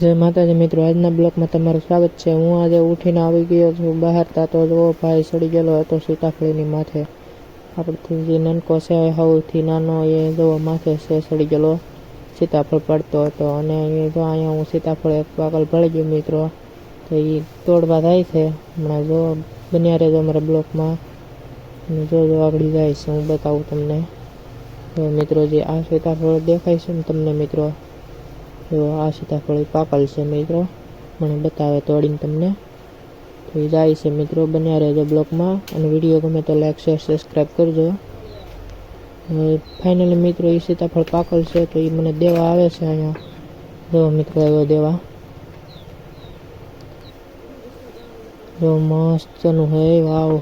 જય માતાજી મિત્રો, આજના બ્લોકમાં તમારું સ્વાગત છે. હું આજે ઉઠીને આવી ગયો છું બહાર, તા તો જો ભાઈ સડી ગયેલો હતો સીતાફળીની માથે. આપણથી જે નાનકો છે સૌથી નાનો, એ જો માથે છે, સડી ગયેલો સીતાફળ પડતો હતો. અને એ જો અહીંયા હું સીતાફળ એક પાકલ ભળી ગયો મિત્રો, તો એ તોડવા થાય છે. હમણાં જો બન્યા રહેજો અમારા બ્લોકમાં. અને જો જો આગળ જાય છે, હું બતાવું તમને. તો મિત્રો, જે આ સીતાફળ દેખાય છે ને તમને મિત્રો જો આ સીતાફળ પાકલ છે મિત્રો. મને બતાવે તોડીને તમને. તો એ જાય છે મિત્રો બન્યા રહેજો બ્લોકમાં. અને વીડિયો ગમે તો લાઈક, શેર, સબસ્ક્રાઈબ કરજો. ફાઇનલી મિત્રો એ સીતાફળ પાકલ છે તો એ મને દેવા આવે છે અહીંયા. જો મિત્રો આવ્યો દેવા. જો મસ્તનું હે, વાવ.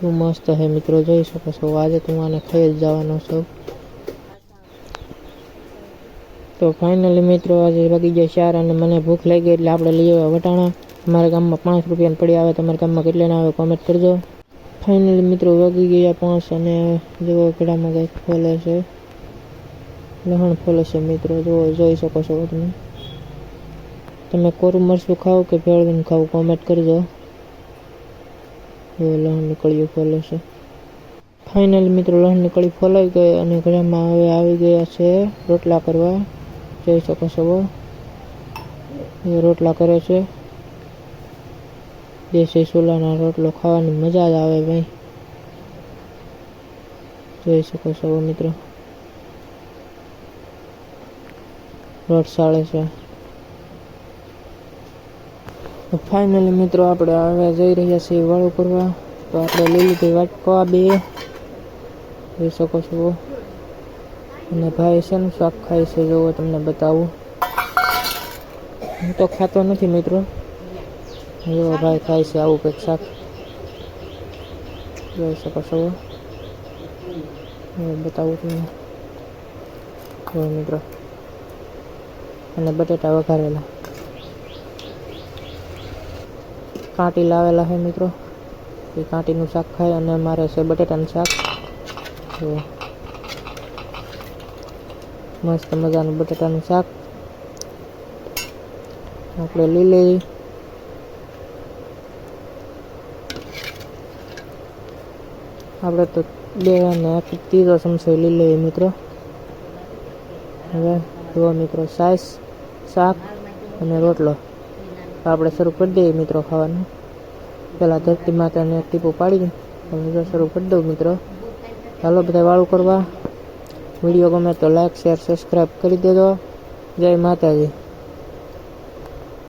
શું મસ્ત હે મિત્રો, જોઈ શકો છો. આજે તું આને ખાઈ જ જવાનો છું. તો ફાઇનલી મિત્રો, આજે વાગી ગયા ચાર અને મને ભૂખ લાગી એટલે આપણે લઈ આવ્યા વટાણા. અમારા ગામમાં પાંચ રૂપિયાને પડી આવે, તમારા ગામમાં કેટલા ના આવે કોમેન્ટ કરજો. ફાઇનલી મિત્રો, વાગી ગયા પાંચ અને જેવો કડામાં કંઈક ફોલે છે. લહણ ફોલે છે મિત્રો જો જોઈ શકો છો તમે. તમે કોરું મરચું ખાવ કે ભેળવીને ખાવ કોમેન્ટ કરજો. જો લહણ કળીઓ ફોલે છે. ફાઇનલી મિત્રો લહણની કળી ફોલાઈ ગઈ અને ઘરમાં હવે આવી ગયા છે રોટલા કરવા. જોઈ શકો છો રોટલા કરે છે. દેશી સોલાના રોટલો ખાવાની મજા જ આવે ભાઈ. જોઈ શકો છો મિત્રો. રોટ સાળે છે. ફાઇનલી મિત્રો આપણે હવે જઈ રહ્યા છીએ વાળું કરવા તો આપણે લીલી લીધી વાટકો બે જોઈ શકો છો અને ભાઈ શેનું શાક ખાય છે જોવો તમને બતાવું હું તો ખાતો નથી મિત્રો જો ભાઈ ખાય છે આવું કંઈક શાક જોઈ શકો છો હું બતાવું તમને જો મિત્રો અને બટેટા વઘારેલા કાંટી લાવેલા છે મિત્રો એ કાંટીનું શાક ખાય અને મારે છે બટેટાનું શાક જો મસ્ત મજાનું બટાટાનું શાક. આપણે લઈ લઈ આપણે તો બે અને ત્રીજો ચમચો લઈ લઈએ મિત્રો. હવે જુઓ મિત્રો સાઈસ શાક અને રોટલો. આપણે શરૂ કરી દઈએ મિત્રો ખાવાનું. પહેલાં ધરતી માતાને ટીપું પાડી હવે શરૂ કરી દઉં મિત્રો. ચાલો બધા વાળું કરવા. વીડિયો ગમે તો લાઈક શેર સબસ્ક્રાઈબ કરી દેજો. જય માતાજી.